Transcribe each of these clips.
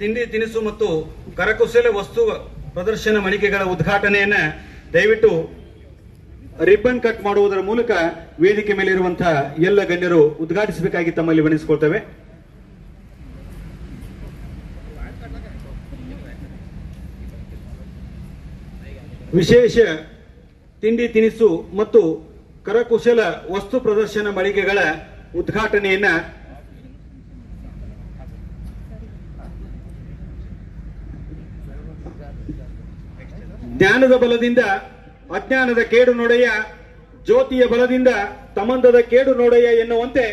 ತಿಂಡಿ ತಿನಿಸು ಮತ್ತು ಕರಕುಶಲ ವಸ್ತು ಪ್ರದರ್ಶನ ಮಳಿಗೆಗಳ ಉದ್ಘಾಟನೆಯನ್ನ ದಯವಿಟ್ಟು ರಿಬ್ಬನ್ ಕಟ್ ಮಾಡುವುದರ ಮೂಲಕ ವೇದಿಕೆ ಮೇಲೆ ಇರುವಂತಹ ಎಲ್ಲ ಗಣ್ಯರು ಉದ್ಘಾಟಿಸಬೇಕಾಗಿ ತಮ್ಮಲ್ಲಿ ವಿನಿಸಿಕೊಳ್ತೇವೆ ವಿಶೇಷ ತಿಂಡಿ ತಿನಿಸು ಮತ್ತು ಕರಕುಶಲ ವಸ್ತು ಪ್ರದರ್ಶನ ಮಳಿಗೆಗಳ ಉದ್ಘಾಟನೆಯನ್ನ ಜ್ಞಾನದ ಬಲದಿಂದ ಅಜ್ಞಾನದ ಕೇಡು ನೋಡೆಯ ಜ್ಯೋತಿಯ ಬಲದಿಂದ ತಮಂದದ ಕೇಡು ನೋಡಯ್ಯ ಎನ್ನುವಂತೆ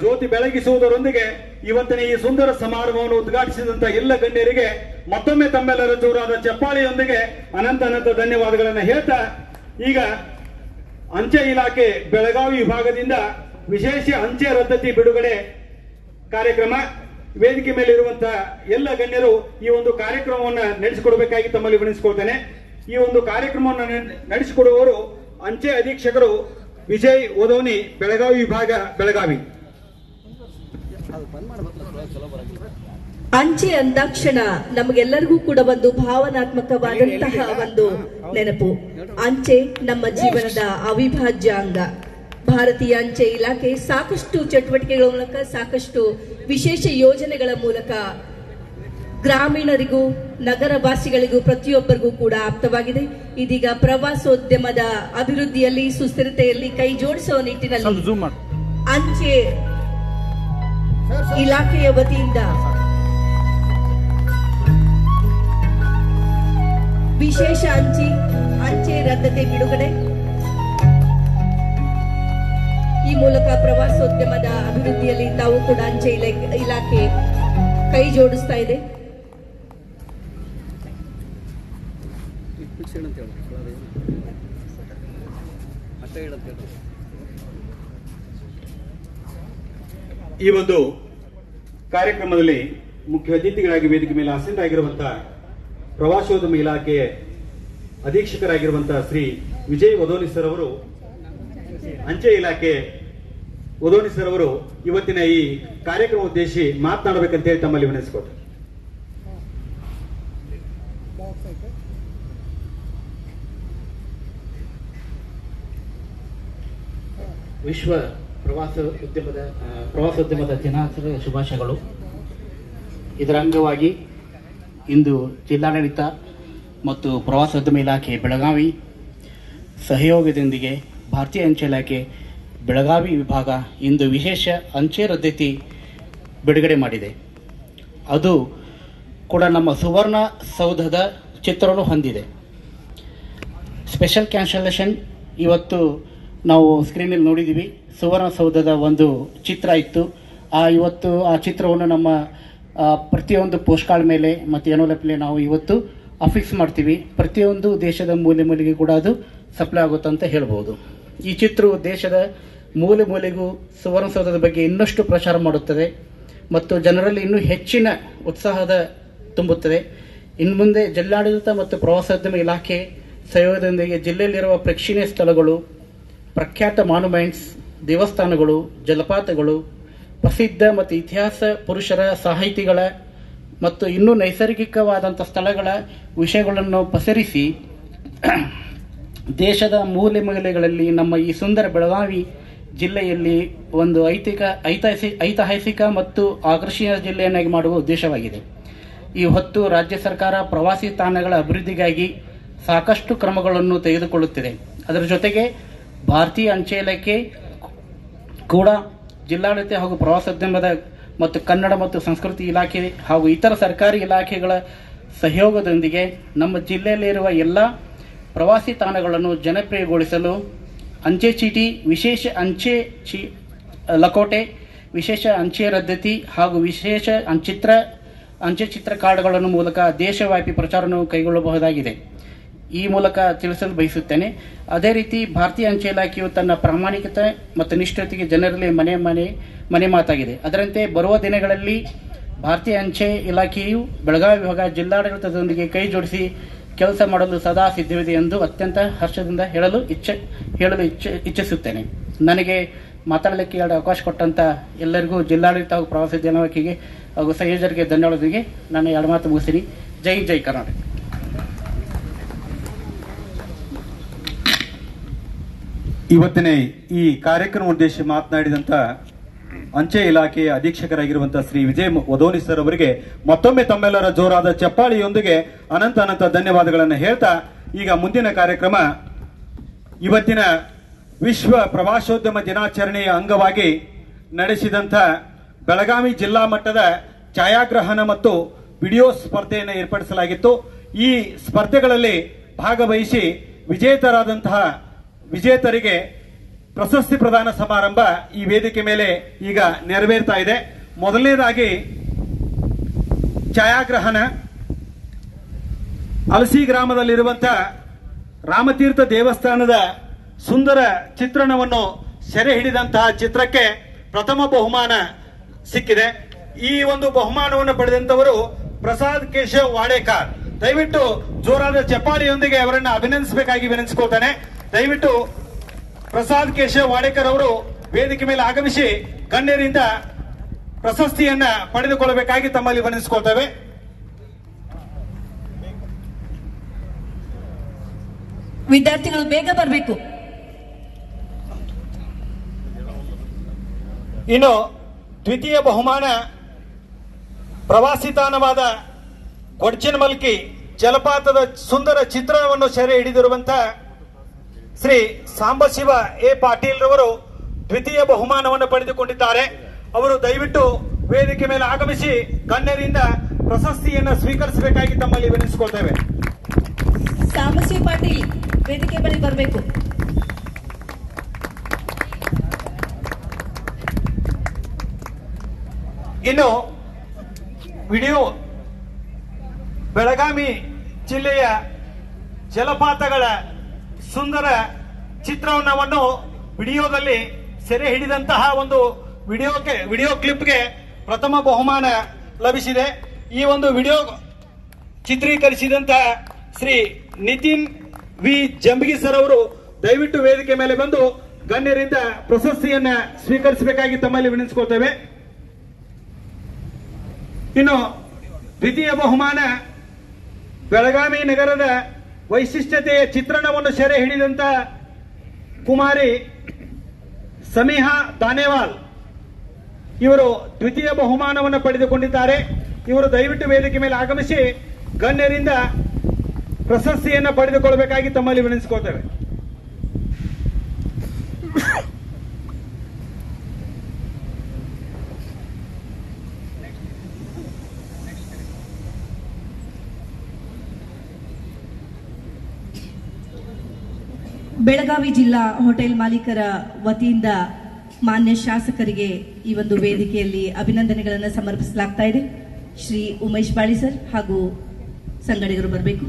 ಜ್ಯೋತಿ ಬೆಳಗಿಸುವುದರೊಂದಿಗೆ ಇವತ್ತಿನ ಈ ಸುಂದರ ಸಮಾರಂಭವನ್ನು ಉದ್ಘಾಟಿಸಿದಂತ ಎಲ್ಲ ಗಣ್ಯರಿಗೆ ಮತ್ತೊಮ್ಮೆ ತಮ್ಮೆಲ್ಲರ ಜೋರಾದ ಚಪ್ಪಾಳಿಯೊಂದಿಗೆ ಅನಂತ ಅನಂತ ಧನ್ಯವಾದಗಳನ್ನು ಹೇಳ್ತಾ ಈಗ ಅಂಚೆ ಇಲಾಖೆ ಬೆಳಗಾವಿ ವಿಭಾಗದಿಂದ ವಿಶೇಷ ಅಂಚೆ ರದ್ದತಿ ಬಿಡುಗಡೆ ಕಾರ್ಯಕ್ರಮ ವೇದಿಕೆ ಮೇಲೆ ಇರುವಂತಹ ಎಲ್ಲ ಗಣ್ಯರು ಈ ಒಂದು ಕಾರ್ಯಕ್ರಮವನ್ನು ನಡೆಸಿಕೊಡಬೇಕಾಗಿ ತಮ್ಮಲ್ಲಿ ವಿನಿಸಿಕೊಳ್ತೇನೆ ಈ ಒಂದು ಕಾರ್ಯಕ್ರಮವನ್ನು ನಡೆಸಿಕೊಡುವವರು ಅಂಚೆ ಅಧೀಕ್ಷಕರು ವಿಜಯ್ ಓದೋನಿ, ಬೆಳಗಾವಿ ವಿಭಾಗ, ಬೆಳಗಾವಿ. ಅಂಚೆ ಅಂದಾಕ್ಷಣ ನಮಗೆಲ್ಲರಿಗೂ ಕೂಡ ಒಂದು ಭಾವನಾತ್ಮಕವಾದಂತಹ ಒಂದು ನೆನಪು. ಅಂಚೆ ನಮ್ಮ ಜೀವನದ ಅವಿಭಾಜ್ಯ ಅಂಗ. ಭಾರತೀಯ ಅಂಚೆ ಇಲಾಖೆ ಸಾಕಷ್ಟು ಚಟುವಟಿಕೆಗಳ ಮೂಲಕ, ಸಾಕಷ್ಟು ವಿಶೇಷ ಯೋಜನೆಗಳ ಮೂಲಕ ಗ್ರಾಮೀಣರಿಗೂ ನಗರ ವಾಸಿಗಳಿಗೂ ಪ್ರತಿಯೊಬ್ಬರಿಗೂ ಕೂಡ ಆಪ್ತವಾಗಿದೆ. ಇದೀಗ ಪ್ರವಾಸೋದ್ಯಮದ ಅಭಿವೃದ್ಧಿಯಲ್ಲಿ ಸುಸ್ಥಿರತೆಯಲ್ಲಿ ಕೈ ಜೋಡಿಸುವ ನಿಟ್ಟಿನಲ್ಲಿ ಅಂಚೆ ಇಲಾಖೆಯ ವತಿಯಿಂದ ವಿಶೇಷ ಅಂಚೆ ಅಂಚೆ ರದ್ದತೆ ಬಿಡುಗಡೆ. ಈ ಮೂಲಕ ಪ್ರವಾಸೋದ್ಯಮದ ಅಭಿವೃದ್ಧಿಯಲ್ಲಿ ತಾವು ಕೂಡ ಅಂಚೆ ಇಲಾಖೆ ಇಲಾಖೆ ಕೈ ಜೋಡಿಸ್ತಾ ಇದೆ. ಈ ಒಂದು ಕಾರ್ಯಕ್ರಮದಲ್ಲಿ ಮುಖ್ಯ ಅತಿಥಿಗಳಾಗಿ ವೇದಿಕೆ ಮೇಲೆ ಆಸೀನರಾಗಿರುವಂತಹ ಪ್ರವಾಸೋದ್ಯಮ ಇಲಾಖೆಯ ಅಧೀಕ್ಷಕರಾಗಿರುವಂತಹ ಶ್ರೀ ವಿಜಯ್ ವದೋನಿ ಸರ್ ಅವರು, ಅಂಚೆ ಇಲಾಖೆ ವದೋನಿ ಸರ್ ಅವರು ಇವತ್ತಿನ ಈ ಕಾರ್ಯಕ್ರಮ ಉದ್ದೇಶಿ ಮಾತನಾಡಬೇಕಂತ ಹೇಳಿ ತಮ್ಮಲ್ಲಿ ವಿನಿಸಿಕೊಟ್ರು ವಿಶ್ವ ಪ್ರವಾಸ ಉದ್ಯಮದ ಪ್ರವಾಸೋದ್ಯಮದ ದಿನಾಚರಣೆಯ ಶುಭಾಶಯಗಳು. ಇದರ ಅಂಗವಾಗಿ ಇಂದು ಜಿಲ್ಲಾಡಳಿತ ಮತ್ತು ಪ್ರವಾಸೋದ್ಯಮ ಇಲಾಖೆ ಬೆಳಗಾವಿ ಸಹಯೋಗದೊಂದಿಗೆ ಭಾರತೀಯ ಅಂಚೆ ಇಲಾಖೆ ಬೆಳಗಾವಿ ವಿಭಾಗ ಇಂದು ವಿಶೇಷ ಅಂಚೆ ರದ್ದತಿ ಬಿಡುಗಡೆ ಮಾಡಿದೆ. ಅದು ಕೂಡ ನಮ್ಮ ಸುವರ್ಣ ಸೌಧದ ಚಿತ್ರವನ್ನು ಹೊಂದಿದೆ. ಸ್ಪೆಷಲ್ ಕ್ಯಾನ್ಸಲೇಷನ್ ಇವತ್ತು ನಾವು ಸ್ಕ್ರೀನಲ್ಲಿ ನೋಡಿದ್ದೀವಿ. ಸುವರ್ಣಸೌಧದ ಒಂದು ಚಿತ್ರ ಇತ್ತು. ಆ, ಇವತ್ತು ಆ ಚಿತ್ರವನ್ನು ನಮ್ಮ ಪ್ರತಿಯೊಂದು ಪೋಸ್ಟ್ ಕಾರ್ಡ್ ಮೇಲೆ ಮತ್ತು ಎನೋಲಪ್ಲೆ ನಾವು ಇವತ್ತು ಅಫಿಕ್ಸ್ ಮಾಡ್ತೀವಿ. ಪ್ರತಿಯೊಂದು ದೇಶದ ಮೂಲೆ ಮೂಲೆಗೆ ಕೂಡ ಅದು ಸಪ್ಲೈ ಆಗುತ್ತೆ ಅಂತ ಹೇಳ್ಬೋದು. ಈ ಚಿತ್ರವು ದೇಶದ ಮೂಲೆ ಮೂಲೆಗೂ ಸುವರ್ಣಸೌಧದ ಬಗ್ಗೆ ಇನ್ನಷ್ಟು ಪ್ರಚಾರ ಮಾಡುತ್ತದೆ. ಮತ್ತು ಜನರಲ್ಲಿ ಇನ್ನೂ ಹೆಚ್ಚಿನ ಉತ್ಸಾಹದ ತುಂಬುತ್ತದೆ. ಇನ್ನು ಮುಂದೆ ಜಿಲ್ಲಾಡಳಿತ ಮತ್ತು ಪ್ರವಾಸೋದ್ಯಮ ಇಲಾಖೆ ಸಹಯೋಗದೊಂದಿಗೆ ಜಿಲ್ಲೆಯಲ್ಲಿರುವ ಪ್ರೇಕ್ಷಣೀಯ ಸ್ಥಳಗಳು ಪ್ರಖ್ಯಾತ ಮಾನ್ಯುಮೆಂಟ್ಸ್ ದೇವಸ್ಥಾನಗಳು, ಜಲಪಾತಗಳು, ಪ್ರಸಿದ್ಧ ಮತ್ತು ಇತಿಹಾಸ ಪುರುಷರ ಸಾಹಿತಿಗಳ ಮತ್ತು ಇನ್ನೂ ನೈಸರ್ಗಿಕವಾದಂಥ ಸ್ಥಳಗಳ ವಿಷಯಗಳನ್ನು ಪಸರಿಸಿ, ದೇಶದ ಮೂಲೆ ಮೂಲೆಗಳಲ್ಲಿ ನಮ್ಮ ಈ ಸುಂದರ ಬೆಳಗಾವಿ ಜಿಲ್ಲೆಯಲ್ಲಿ ಒಂದು ಐತಿಕ ಐತಿಹಾಸಿಕ ಐತಿಹಾಸಿಕ ಮತ್ತು ಆಕರ್ಷಣೀಯ ಜಿಲ್ಲೆಯನ್ನಾಗಿ ಮಾಡುವ ಉದ್ದೇಶವಾಗಿದೆ. ಈ ಹೊತ್ತು ರಾಜ್ಯ ಸರ್ಕಾರ ಪ್ರವಾಸಿ ತಾಣಗಳ ಅಭಿವೃದ್ಧಿಗಾಗಿ ಸಾಕಷ್ಟು ಕ್ರಮಗಳನ್ನು ತೆಗೆದುಕೊಳ್ಳುತ್ತಿದೆ. ಅದರ ಜೊತೆಗೆ ಭಾರತೀಯ ಅಂಚೆ ಇಲಾಖೆ ಕೂಡ ಜಿಲ್ಲಾಡಳಿತ ಹಾಗೂ ಪ್ರವಾಸೋದ್ಯಮದ ಮತ್ತು ಕನ್ನಡ ಮತ್ತು ಸಂಸ್ಕೃತಿ ಇಲಾಖೆ ಹಾಗೂ ಇತರ ಸರ್ಕಾರಿ ಇಲಾಖೆಗಳ ಸಹಯೋಗದೊಂದಿಗೆ ನಮ್ಮ ಜಿಲ್ಲೆಯಲ್ಲಿರುವ ಎಲ್ಲ ಪ್ರವಾಸಿ ತಾಣಗಳನ್ನು ಜನಪ್ರಿಯಗೊಳಿಸಲು ಅಂಚೆ ಚೀಟಿ, ವಿಶೇಷ ಅಂಚೆ ಚಿ, ಲಕೋಟೆ, ವಿಶೇಷ ಅಂಚೆ ರದ್ದತಿ ಹಾಗೂ ವಿಶೇಷ ಅಂಚಿತ್ರ, ಅಂಚೆ ಚಿತ್ರ ಕಾರ್ಡ್ಗಳನ್ನು ಮೂಲಕ ದೇಶವ್ಯಾಪಿ ಪ್ರಚಾರವನ್ನು ಕೈಗೊಳ್ಳಬಹುದಾಗಿದೆ. ಈ ಮೂಲಕ ತಿಳಿಸಲು ಬಯಸುತ್ತೇನೆ. ಅದೇ ರೀತಿ ಭಾರತೀಯ ಅಂಚೆ ಇಲಾಖೆಯು ತನ್ನ ಪ್ರಾಮಾಣಿಕತೆ ಮತ್ತು ನಿಷ್ಠತೆಗೆ ಜನರಲ್ಲಿ ಮನೆ ಮನೆ ಮನೆ ಮಾತಾಗಿದೆ. ಅದರಂತೆ ಬರುವ ದಿನಗಳಲ್ಲಿ ಭಾರತೀಯ ಅಂಚೆ ಇಲಾಖೆಯು ಬೆಳಗಾವಿ ವಿಭಾಗ ಜಿಲ್ಲಾಡಳಿತದೊಂದಿಗೆ ಕೈ ಜೋಡಿಸಿ ಕೆಲಸ ಮಾಡಲು ಸದಾ ಸಿದ್ಧವಿದೆ ಎಂದು ಅತ್ಯಂತ ಹರ್ಷದಿಂದ ಹೇಳಲು ಇಚ್ಛೆ ಹೇಳಲು ಇಚ್ಛೆ ಇಚ್ಛಿಸುತ್ತೇನೆ. ನನಗೆ ಮಾತಾಡಲಿಕ್ಕೆ ಎರಡು ಅವಕಾಶ ಕೊಟ್ಟಂತ ಎಲ್ಲರಿಗೂ ಜಿಲ್ಲಾಡಳಿತ ಹಾಗೂ ಪ್ರವಾಸೋದ್ಯಮ ಹಾಗೂ ಸಂಯೋಜಕರಿಗೆ ಧನ್ಯವಾದಗಳಿಗೆ ನಾನು ಎರಡು ಮಾತು ಮುಗಿಸ್ತೀನಿ. ಜೈ ಜೈ ಕರ್ನಾಟಕ. ಇವತ್ತಿನ ಈ ಕಾರ್ಯಕ್ರಮ ಉದ್ದೇಶ ಮಾತನಾಡಿದಂತ ಅಂಚೆ ಇಲಾಖೆಯ ಅಧೀಕ್ಷಕರಾಗಿರುವಂತಹ ಶ್ರೀ ವಿಜಯ್ ವದೋನಿ ಸರ್ ಅವರಿಗೆ ಮತ್ತೊಮ್ಮೆ ತಮ್ಮೆಲ್ಲರ ಜೋರಾದ ಚಪ್ಪಾಳಿಯೊಂದಿಗೆ ಅನಂತ ಅನಂತ ಧನ್ಯವಾದಗಳನ್ನು ಹೇಳ್ತಾ, ಈಗ ಮುಂದಿನ ಕಾರ್ಯಕ್ರಮ ಇವತ್ತಿನ ವಿಶ್ವ ಪ್ರವಾಸೋದ್ಯಮ ದಿನಾಚರಣೆಯ ಅಂಗವಾಗಿ ನಡೆಸಿದಂಥ ಬೆಳಗಾವಿ ಜಿಲ್ಲಾ ಮಟ್ಟದ ಛಾಯಾಗ್ರಹಣ ಮತ್ತು ವಿಡಿಯೋ ಸ್ಪರ್ಧೆಯನ್ನು ಏರ್ಪಡಿಸಲಾಗಿತ್ತು. ಈ ಸ್ಪರ್ಧೆಗಳಲ್ಲಿ ಭಾಗವಹಿಸಿ ವಿಜೇತರಾದಂತಹ ವಿಜೇತರಿಗೆ ಪ್ರಶಸ್ತಿ ಪ್ರದಾನ ಸಮಾರಂಭ ಈ ವೇದಿಕೆ ಮೇಲೆ ಈಗ ನೆರವೇರ್ತಾ ಇದೆ. ಮೊದಲನೇದಾಗಿ ಛಾಯಾಗ್ರಹಣ. ಅಲಸಿ ಗ್ರಾಮದಲ್ಲಿರುವಂತಹ ರಾಮತೀರ್ಥ ದೇವಸ್ಥಾನದ ಸುಂದರ ಚಿತ್ರಣವನ್ನು ಸೆರೆ ಹಿಡಿದಂತಹ ಚಿತ್ರಕ್ಕೆ ಪ್ರಥಮ ಬಹುಮಾನ ಸಿಕ್ಕಿದೆ. ಈ ಒಂದು ಬಹುಮಾನವನ್ನು ಪಡೆದಂತವರು ಪ್ರಸಾದ್ ಕೇಶವ್ ವಾಡೇಕರ್. ದಯವಿಟ್ಟು ಜೋರಾದ ಚಪಾಲಿಯೊಂದಿಗೆ ಅವರನ್ನು ಅಭಿನಂದಿಸಬೇಕಾಗಿ ವಿನಂತಿಸಿಕೊಳ್ತಾನೆ. ದಯವಿಟ್ಟು ಪ್ರಸಾದ್ ಕೇಶವ್ ವಾಡೇಕರ್ ಅವರು ವೇದಿಕೆ ಮೇಲೆ ಆಗಮಿಸಿ ಗಣ್ಯರಿಂದ ಪ್ರಶಸ್ತಿಯನ್ನ ಪಡೆದುಕೊಳ್ಳಬೇಕಾಗಿ ತಮ್ಮಲ್ಲಿ ವರ್ಣಿಸಿಕೊಳ್ತೇವೆ ವಿದ್ಯಾರ್ಥಿಗಳು ಬೇಗ ಬರಬೇಕು. ಇನ್ನು ದ್ವಿತೀಯ ಬಹುಮಾನ ಪ್ರವಾಸಿ ತಾಣವಾದ ಕೊಡ್ಚಿನಮಲ್ಕಿ ಜಲಪಾತದ ಸುಂದರ ಚಿತ್ರವನ್ನು ಸೆರೆ ಹಿಡಿದಿರುವಂತಹ ಶ್ರೀ ಸಾಂಬಶಿವ ಎ ಪಾಟೀಲ್ ರವರು ದ್ವಿತೀಯ ಬಹುಮಾನವನ್ನು ಪಡೆದುಕೊಂಡಿದ್ದಾರೆ. ಅವರು ದಯವಿಟ್ಟು ವೇದಿಕೆ ಮೇಲೆ ಆಗಮಿಸಿ ಗಣ್ಯರಿಂದ ಪ್ರಶಸ್ತಿಯನ್ನು ಸ್ವೀಕರಿಸಬೇಕಾಗಿ ತಮ್ಮಲ್ಲಿ ವಿನಿಸಿಕೊಳ್ತೇವೆ ಸಾಂಬಶಿವ ಪಾಟೀಲ್ ವೇದಿಕೆ ಬಳಿ ಬರಬೇಕು. ಇನ್ನು ವಿಡಿಯೋ ಬೆಳಗಾವಿ ಜಿಲ್ಲೆಯ ಜಲಪಾತಗಳ ಸುಂದರ ಚಿತ್ರಣವನ್ನು ವಿಡಿಯೋದಲ್ಲಿ ಸೆರೆ ಹಿಡಿದಂತಹ ಒಂದು ವಿಡಿಯೋಕ್ಕೆ, ವಿಡಿಯೋ ಕ್ಲಿಪ್ಗೆ ಪ್ರಥಮ ಬಹುಮಾನ ಲಭಿಸಿದೆ. ಈ ಒಂದು ವಿಡಿಯೋ ಚಿತ್ರೀಕರಿಸಿದಂತಹ ಶ್ರೀ ನಿತಿನ್ ವಿ. ಜಂಬಗಿ ಸರ್ ಅವರು ದಯವಿಟ್ಟು ವೇದಿಕೆ ಮೇಲೆ ಬಂದು ಗಣ್ಯರಿಂದ ಪ್ರಶಸ್ತಿಯನ್ನ ಸ್ವೀಕರಿಸಬೇಕಾಗಿ ತಮ್ಮಲ್ಲಿ ವಿನಿಸಿಕೊಳ್ತೇವೆ ಇನ್ನು ದ್ವಿತೀಯ ಬಹುಮಾನ ಬೆಳಗಾವಿ ನಗರದ ವೈಶಿಷ್ಟ್ಯತೆಯ ಚಿತ್ರಣವನ್ನು ಸೆರೆ ಹಿಡಿದಂತ ಕುಮಾರಿ ಸಮೀಹಾ ದಾನೇವಾಲ್. ಇವರು ದ್ವಿತೀಯ ಬಹುಮಾನವನ್ನು ಪಡೆದುಕೊಂಡಿದ್ದಾರೆ. ಇವರು ದಯವಿಟ್ಟು ವೇದಿಕೆ ಮೇಲೆ ಆಗಮಿಸಿ ಗಣ್ಯರಿಂದ ಪ್ರಶಸ್ತಿಯನ್ನು ಪಡೆದುಕೊಳ್ಳಬೇಕಾಗಿ ತಮ್ಮಲ್ಲಿ ವಿನಿಸಿಕೊಳ್ತೇವೆ ಬೆಳಗಾವಿ ಜಿಲ್ಲಾ ಹೋಟೆಲ್ ಮಾಲೀಕರ ವತಿಯಿಂದ ಮಾನ್ಯ ಶಾಸಕರಿಗೆ ಈ ಒಂದು ವೇದಿಕೆಯಲ್ಲಿ ಅಭಿನಂದನೆಗಳನ್ನು ಸಮರ್ಪಿಸಲಾಗ್ತಾ ಇದೆ. ಶ್ರೀ ಉಮೇಶ್ ಬಾಳಿ ಸರ್ ಹಾಗೂ ಸಂಗಡಿಗರು ಬರಬೇಕು.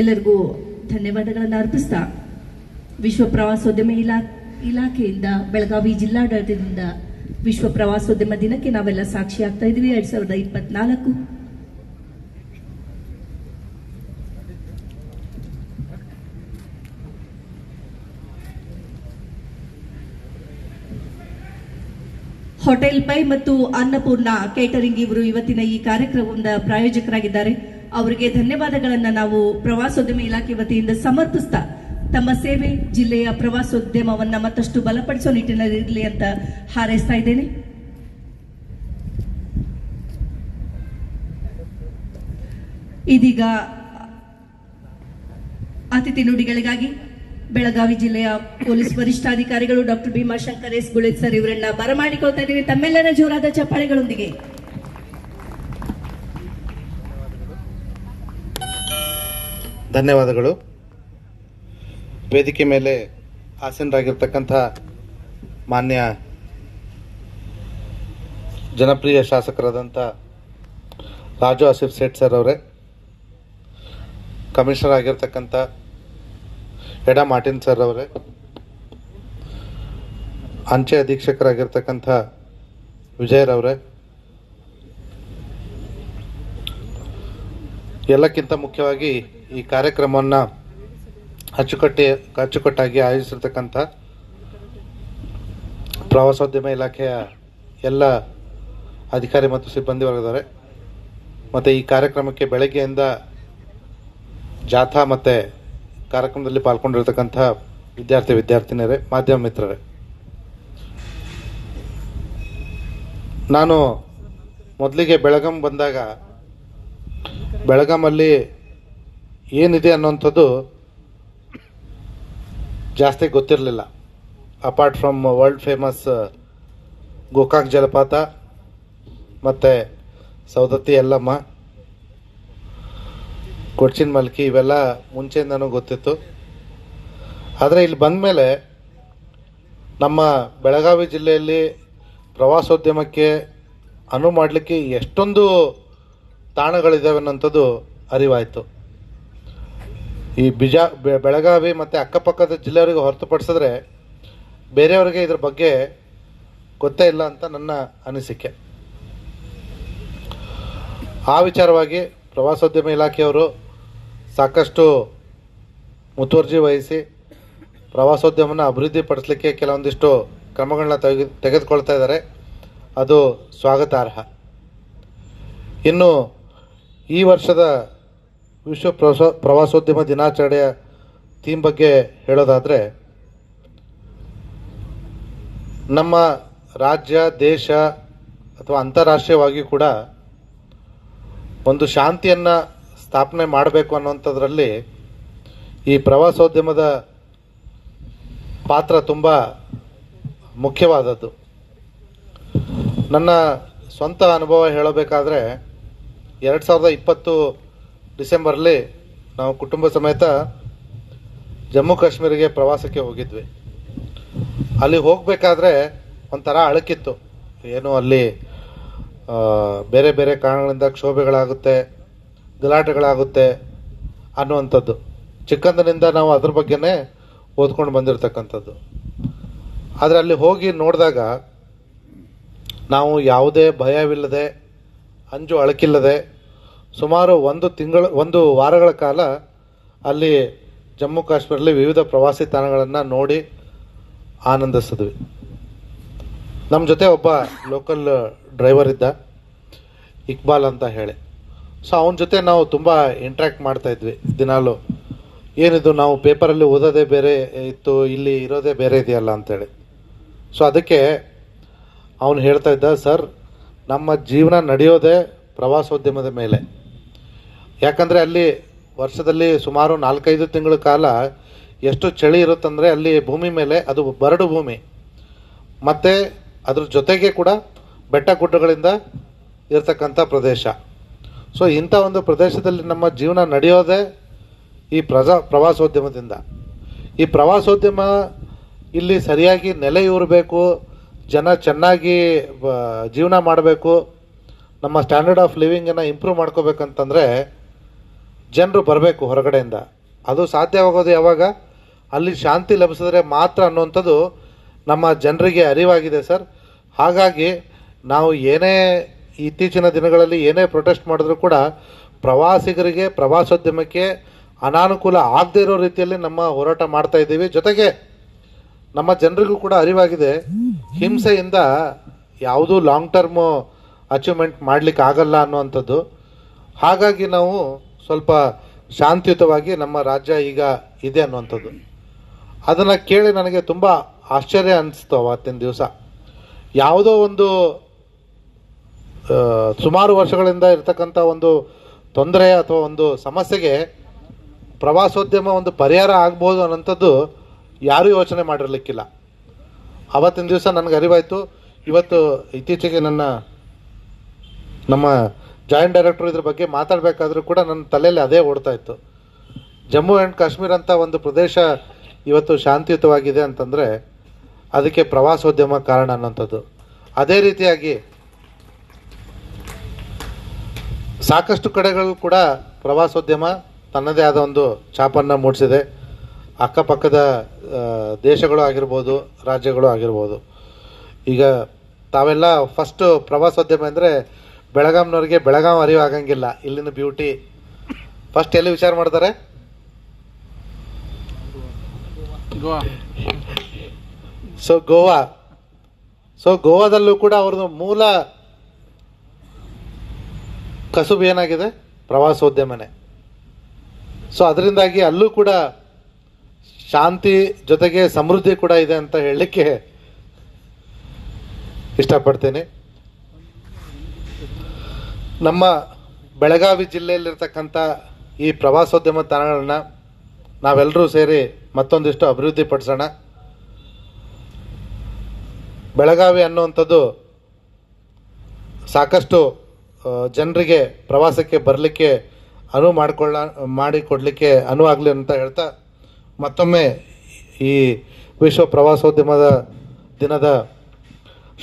ಎಲ್ಲರಿಗೂ ಧನ್ಯವಾದಗಳನ್ನು ಅರ್ಪಿಸ್ತಾ ವಿಶ್ವ ಪ್ರವಾಸೋದ್ಯಮ ಇಲಾ, ಇಲಾಖೆಯಿಂದ, ಬೆಳಗಾವಿ ಜಿಲ್ಲಾಡಳಿತದಿಂದ ವಿಶ್ವ ಪ್ರವಾಸೋದ್ಯಮ ದಿನಕ್ಕೆ ನಾವೆಲ್ಲ ಸಾಕ್ಷಿ ಆಗ್ತಾ ಇದ್ವಿ ಎರಡ್ ಸಾವಿರದ ಇಪ್ಪತ್ನಾಲ್ಕು. ಹೋಟೆಲ್ ಪೈ ಮತ್ತು ಅನ್ನಪೂರ್ಣ ಕೇಟರಿಂಗ್ ಇವರು ಇವತ್ತಿನ ಈ ಕಾರ್ಯಕ್ರಮದ ಪ್ರಾಯೋಜಕರಾಗಿದ್ದಾರೆ. ಅವರಿಗೆ ಧನ್ಯವಾದಗಳನ್ನ ನಾವು ಪ್ರವಾಸೋದ್ಯಮ ಇಲಾಖೆ ವತಿಯಿಂದ ಸಮರ್ಪಿಸ್ತಾ ತಮ್ಮ ಸೇವೆ ಜಿಲ್ಲೆಯ ಪ್ರವಾಸೋದ್ಯಮವನ್ನ ಮತ್ತಷ್ಟು ಬಲಪಡಿಸೋ ನಿಟ್ಟಿನಲ್ಲಿ ಇರಲಿ ಅಂತ ಹಾರೈಸ್ತಾ ಇದ್ದೇನೆ. ಇದೀಗ ಅತಿಥಿ ನುಡಿಗಳಿಗಾಗಿ ಬೆಳಗಾವಿ ಜಿಲ್ಲೆಯ ಪೊಲೀಸ್ ವರಿಷ್ಠಾಧಿಕಾರಿಗಳು doctor Bhimashankar S Guled sir ಇವರನ್ನ ಬರಮಾಡಿಕೊಳ್ತಾ ಇದ್ದೀವಿ. ತಮ್ಮೆಲ್ಲರ ಜೋರಾದ ಚಪ್ಪಾಳೆಗಳೊಂದಿಗೆ. ಧನ್ಯವಾದಗಳು. ವೇದಿಕೆ ಮೇಲೆ ಆಸೀನರಾಗಿರ್ತಕ್ಕಂಥ ಮಾನ್ಯ ಜನಪ್ರಿಯ ಶಾಸಕರಾದಂಥ ರಾಜು ಆಸಿಫ್ ಸೇಠ್ ಸರ್ ಅವರೇ, ಕಮಿಷನರ್ ಆಗಿರ್ತಕ್ಕಂಥ ಎಡ ಮಾರ್ಟಿನ್ ಸರ್ ಅವರೇ, ಅಂಚೆ ಅಧೀಕ್ಷಕರಾಗಿರ್ತಕ್ಕಂಥ ವಿಜಯರವರೇ ಎಲ್ಲಕ್ಕಿಂತ ಮುಖ್ಯವಾಗಿ ಈ ಕಾರ್ಯಕ್ರಮವನ್ನು ಅಚ್ಚುಕಟ್ಟಿ, ಅಚ್ಚುಕಟ್ಟಾಗಿ ಆಯೋಜಿಸಿರ್ತಕ್ಕಂಥ ಪ್ರವಾಸೋದ್ಯಮ ಇಲಾಖೆಯ ಎಲ್ಲ ಅಧಿಕಾರಿ ಮತ್ತು ಸಿಬ್ಬಂದಿ ವರ್ಗದವರೇ, ಮತ್ತು ಈ ಕಾರ್ಯಕ್ರಮಕ್ಕೆ ಬೆಳಗ್ಗೆಯಿಂದ ಜಾಥಾ ಮತ್ತು ಕಾರ್ಯಕ್ರಮದಲ್ಲಿ ಪಾಲ್ಗೊಂಡಿರ್ತಕ್ಕಂಥ ವಿದ್ಯಾರ್ಥಿ, ವಿದ್ಯಾರ್ಥಿನಿಯರೇ, ಮಾಧ್ಯಮ ಮಿತ್ರರೇ. ನಾನು ಮೊದಲಿಗೆ ಬೆಳಗಾಂ ಬಂದಾಗ ಬೆಳಗಾಮಲ್ಲಿ ಏನಿದೆ ಅನ್ನೋಂಥದ್ದು ಜಾಸ್ತಿ ಗೊತ್ತಿರಲಿಲ್ಲ. Apart from world famous Gokak ಜಲಪಾತ, ಮತ್ತು ಸೌದತ್ತಿ ಯಲ್ಲಮ್ಮ, ಕೊಡ್ಚಿನ ಮಲ್ಕಿ, ಇವೆಲ್ಲ ಮುಂಚೆಯಿಂದನೂ ಗೊತ್ತಿತ್ತು. ಆದರೆ ಇಲ್ಲಿ ಬಂದ ಮೇಲೆ ನಮ್ಮ ಬೆಳಗಾವಿ ಜಿಲ್ಲೆಯಲ್ಲಿ ಪ್ರವಾಸೋದ್ಯಮಕ್ಕೆ ಅನುವು ಮಾಡಲಿಕ್ಕೆ ಎಷ್ಟೊಂದು ತಾಣಗಳಿದ್ದಾವೆ ಅನ್ನೋಂಥದ್ದು ಅರಿವಾಯಿತು. ಈ ಬಿಜಾ ಬೆಳಗಾವಿ ಮತ್ತು ಅಕ್ಕಪಕ್ಕದ ಜಿಲ್ಲೆಯವರಿಗೆ ಹೊರತುಪಡಿಸಿದ್ರೆ ಬೇರೆಯವರಿಗೆ ಇದ್ರ ಬಗ್ಗೆ ಗೊತ್ತೇ ಇಲ್ಲ ಅಂತ ನನ್ನ ಅನಿಸಿಕೆ. ಆ ವಿಚಾರವಾಗಿ ಪ್ರವಾಸೋದ್ಯಮ ಇಲಾಖೆಯವರು ಸಾಕಷ್ಟು ಮುತುವರ್ಜಿ ವಹಿಸಿ ಪ್ರವಾಸೋದ್ಯಮನ ಅಭಿವೃದ್ಧಿಪಡಿಸಲಿಕ್ಕೆ ಕೆಲವೊಂದಿಷ್ಟು ಕ್ರಮಗಳನ್ನ ತೆಗೆ ತೆಗೆದುಕೊಳ್ತಾ ಇದ್ದಾರೆ. ಅದು ಸ್ವಾಗತಾರ್ಹ. ಇನ್ನು ಈ ವರ್ಷದ ವಿಶ್ವ ಪ್ರವಾಸ, ಪ್ರವಾಸೋದ್ಯಮ ದಿನಾಚರಣೆಯ ಥೀಮ್ ಬಗ್ಗೆ ಹೇಳೋದಾದರೆ, ನಮ್ಮ ರಾಜ್ಯ, ದೇಶ ಅಥವಾ ಅಂತಾರಾಷ್ಟ್ರೀಯವಾಗಿ ಕೂಡ ಒಂದು ಶಾಂತಿಯನ್ನು ಸ್ಥಾಪನೆ ಮಾಡಬೇಕು ಅನ್ನುವಂಥದ್ರಲ್ಲಿ ಈ ಪ್ರವಾಸೋದ್ಯಮದ ಪಾತ್ರ ತುಂಬ ಮುಖ್ಯವಾದದ್ದು. ನನ್ನ ಸ್ವಂತ ಅನುಭವ ಹೇಳಬೇಕಾದ್ರೆ, ಎರಡು ಸಾವಿರದ ಇಪ್ಪತ್ತು ಡಿಸೆಂಬರ್ಲಿ ನಾವು ಕುಟುಂಬ ಸಮೇತ ಜಮ್ಮು ಕಾಶ್ಮೀರಿಗೆ ಪ್ರವಾಸಕ್ಕೆ ಹೋಗಿದ್ವಿ. ಅಲ್ಲಿ ಹೋಗಬೇಕಾದ್ರೆ ಒಂಥರ ಅಳಕಿತ್ತು. ಏನು ಅಲ್ಲಿ ಬೇರೆ ಬೇರೆ ಕಾರಣಗಳಿಂದ ಕ್ಷೋಭೆಗಳಾಗುತ್ತೆ, ಗಲಾಟೆಗಳಾಗುತ್ತೆ ಅನ್ನುವಂಥದ್ದು. ಚಿಕ್ಕಂದಿನಿಂದ ನಾವು ಅದ್ರ ಬಗ್ಗೆನೇ ಓದ್ಕೊಂಡು ಬಂದಿರತಕ್ಕಂಥದ್ದು. ಆದರೆ ಅಲ್ಲಿ ಹೋಗಿ ನೋಡಿದಾಗ ನಾವು ಯಾವುದೇ ಭಯವಿಲ್ಲದೆ, ಅಂಜು ಅಳಕಿಲ್ಲದೆ ಸುಮಾರು ಒಂದು ತಿಂಗಳ, ಒಂದು ವಾರಗಳ ಕಾಲ ಅಲ್ಲಿ ಜಮ್ಮು ಕಾಶ್ಮೀರಲ್ಲಿ ವಿವಿಧ ಪ್ರವಾಸಿ ತಾಣಗಳನ್ನು ನೋಡಿ ಆನಂದಿಸಿದ್ವಿ. ನಮ್ಮ ಜೊತೆ ಒಬ್ಬ ಲೋಕಲ್ ಡ್ರೈವರ್ ಇದ್ದ, ಇಕ್ಬಾಲ್ ಅಂತ ಹೇಳಿ. ಸೊ ಅವನ ಜೊತೆ ನಾವು ತುಂಬ ಇಂಟ್ರ್ಯಾಕ್ಟ್ ಮಾಡ್ತಾ ಇದ್ವಿ ದಿನಾಲು. ಏನಿದು, ನಾವು ಪೇಪರಲ್ಲಿ ಓದೋದೇ ಬೇರೆ ಇತ್ತು, ಇಲ್ಲಿ ಇರೋದೇ ಬೇರೆ ಇದೆಯಲ್ಲ ಅಂತೇಳಿ. ಸೊ ಅದಕ್ಕೆ ಅವನು ಹೇಳ್ತಾ ಇದ್ದ, ಸರ್, ನಮ್ಮ ಜೀವನ ನಡೆಯೋದೇ ಪ್ರವಾಸೋದ್ಯಮದ ಮೇಲೆ. ಯಾಕಂದರೆ ಅಲ್ಲಿ ವರ್ಷದಲ್ಲಿ ಸುಮಾರು ನಾಲ್ಕೈದು ತಿಂಗಳ ಕಾಲ ಎಷ್ಟು ಚಳಿ ಇರುತ್ತಂದರೆ ಅಲ್ಲಿ ಭೂಮಿ ಮೇಲೆ ಅದು ಬರಡು ಭೂಮಿ. ಮತ್ತು ಅದ್ರ ಜೊತೆಗೆ ಕೂಡ ಬೆಟ್ಟ ಗುಡ್ಡಗಳಿಂದ ಇರತಕ್ಕಂಥ ಪ್ರದೇಶ. ಸೊ ಇಂಥ ಒಂದು ಪ್ರದೇಶದಲ್ಲಿ ನಮ್ಮ ಜೀವನ ನಡೆಯೋದೇ ಈ ಪ್ರಜಾ, ಪ್ರವಾಸೋದ್ಯಮದಿಂದ. ಈ ಪ್ರವಾಸೋದ್ಯಮ ಇಲ್ಲಿ ಸರಿಯಾಗಿ ನೆಲೆಯೂರಬೇಕು ಜನ ಚೆನ್ನಾಗಿ ಜೀವನ ಮಾಡಬೇಕು ನಮ್ಮ ಸ್ಟ್ಯಾಂಡರ್ಡ್ ಆಫ್ ಲಿವಿಂಗನ್ನು ಇಂಪ್ರೂವ್ ಮಾಡ್ಕೋಬೇಕಂತಂದರೆ ಜನರು ಬರಬೇಕು ಹೊರಗಡೆಯಿಂದ. ಅದು ಸಾಧ್ಯವಾಗೋದು ಯಾವಾಗ? ಅಲ್ಲಿ ಶಾಂತಿ ಲಭಿಸಿದ್ರೆ ಮಾತ್ರ ಅನ್ನುವಂಥದ್ದು ನಮ್ಮ ಜನರಿಗೆ ಅರಿವಾಗಿದೆ ಸರ್. ಹಾಗಾಗಿ ನಾವು ಏನೇ ಇತ್ತೀಚಿನ ದಿನಗಳಲ್ಲಿ ಏನೇ ಪ್ರೊಟೆಸ್ಟ್ ಮಾಡಿದ್ರೂ ಕೂಡ ಪ್ರವಾಸಿಗರಿಗೆ ಪ್ರವಾಸೋದ್ಯಮಕ್ಕೆ ಅನಾನುಕೂಲ ಆಗದೇ ಇರೋ ರೀತಿಯಲ್ಲಿ ನಮ್ಮ ಹೋರಾಟ ಮಾಡ್ತಾ ಇದ್ದೀವಿ. ಜೊತೆಗೆ ನಮ್ಮ ಜನರಿಗೂ ಕೂಡ ಅರಿವಾಗಿದೆ. ಹಿಂಸೆಯಿಂದ ಯಾವುದೂ ಲಾಂಗ್ ಟರ್ಮ್ ಅಚೀವ್ಮೆಂಟ್ ಮಾಡಲಿಕ್ಕೆ ಆಗಲ್ಲ ಅನ್ನುವಂಥದ್ದು. ಹಾಗಾಗಿ ನಾವು ಸ್ವಲ್ಪ ಶಾಂತಿಯುತವಾಗಿ ನಮ್ಮ ರಾಜ್ಯ ಈಗ ಇದೆ ಅನ್ನುವಂಥದ್ದು. ಅದನ್ನು ಕೇಳಿ ನನಗೆ ತುಂಬ ಆಶ್ಚರ್ಯ ಅನಿಸ್ತು ಅವತ್ತಿನ ದಿವಸ. ಯಾವುದೋ ಒಂದು ಸುಮಾರು ವರ್ಷಗಳಿಂದ ಇರತಕ್ಕಂಥ ಒಂದು ತೊಂದರೆ ಅಥವಾ ಒಂದು ಸಮಸ್ಯೆಗೆ ಪ್ರವಾಸೋದ್ಯಮ ಒಂದು ಪರಿಹಾರ ಆಗ್ಬೋದು ಅನ್ನೋಂಥದ್ದು ಯಾರೂ ಯೋಚನೆ ಮಾಡಿರಲಿಕ್ಕಿಲ್ಲ. ಅವತ್ತಿನ ದಿವಸ ನನಗೆ ಅರಿವಾಯಿತು. ಇವತ್ತು ಇತ್ತೀಚೆಗೆ ನನ್ನ ನಮ್ಮ ಜಾಯಿಂಟ್ ಡೈರೆಕ್ಟರ್ ಇದ್ರ ಬಗ್ಗೆ ಮಾತಾಡಬೇಕಾದ್ರೂ ಕೂಡ ನನ್ನ ತಲೆಯಲ್ಲಿ ಅದೇ ಓಡ್ತಾ ಇತ್ತು. ಜಮ್ಮು ಆ್ಯಂಡ್ ಕಾಶ್ಮೀರ ಅಂತ ಒಂದು ಪ್ರದೇಶ ಇವತ್ತು ಶಾಂತಿಯುತವಾಗಿದೆ ಅಂತಂದರೆ ಅದಕ್ಕೆ ಪ್ರವಾಸೋದ್ಯಮ ಕಾರಣ ಅನ್ನೋಂಥದ್ದು ಅದೇ ರೀತಿಯಾಗಿ ಸಾಕಷ್ಟು ಕಡೆಗಳು ಕೂಡ ಪ್ರವಾಸೋದ್ಯಮ ತನ್ನದೇ ಆದ ಒಂದು ಛಾಪನ್ನು ಮೂಡಿಸಿದೆ. ಅಕ್ಕಪಕ್ಕದ ದೇಶಗಳು ಆಗಿರ್ಬೋದು, ರಾಜ್ಯಗಳು ಆಗಿರ್ಬೋದು. ಈಗ ತಾವೆಲ್ಲ ಫಸ್ಟು ಪ್ರವಾಸೋದ್ಯಮ ಅಂದರೆ ಬೆಳಗಾಂನವ್ರಿಗೆ ಬೆಳಗಾಂ ಅರಿವು ಆಗಂಗಿಲ್ಲ. ಇಲ್ಲಿನ ಬ್ಯೂಟಿ ಫಸ್ಟ್ ಎಲ್ಲಿ ವಿಚಾರ ಮಾಡ್ತಾರೆ? ಸೊ ಗೋವಾ. ಸೊ ಗೋವಾದಲ್ಲೂ ಕೂಡ ಅವ್ರದ್ದು ಮೂಲ ಕಸುಬು ಏನಾಗಿದೆ? ಪ್ರವಾಸೋದ್ಯಮನೇ. ಸೊ ಅದರಿಂದಾಗಿ ಅಲ್ಲೂ ಕೂಡ ಶಾಂತಿ ಜೊತೆಗೆ ಸಮೃದ್ಧಿ ಕೂಡ ಇದೆ ಅಂತ ಹೇಳಲಿಕ್ಕೆ ಇಷ್ಟಪಡ್ತೀನಿ. ನಮ್ಮ ಬೆಳಗಾವಿ ಜಿಲ್ಲೆಯಲ್ಲಿರ್ತಕ್ಕಂಥ ಈ ಪ್ರವಾಸೋದ್ಯಮ ತಾಣಗಳನ್ನ ನಾವೆಲ್ಲರೂ ಸೇರಿ ಮತ್ತೊಂದಿಷ್ಟು ಅಭಿವೃದ್ಧಿಪಡಿಸೋಣ ಬೆಳಗಾವಿ ಅನ್ನುವಂಥದ್ದು ಸಾಕಷ್ಟು ಜನರಿಗೆ ಪ್ರವಾಸಕ್ಕೆ ಬರಲಿಕ್ಕೆ ಅನುವು ಮಾಡಿಕೊಳ್ಳ, ಮಾಡಿಕೊಡ್ಲಿಕ್ಕೆ ಅನುವಾಗಲಿ ಅಂತ ಹೇಳ್ತಾ ಮತ್ತೊಮ್ಮೆ ಈ ವಿಶ್ವ ಪ್ರವಾಸೋದ್ಯಮದ ದಿನದ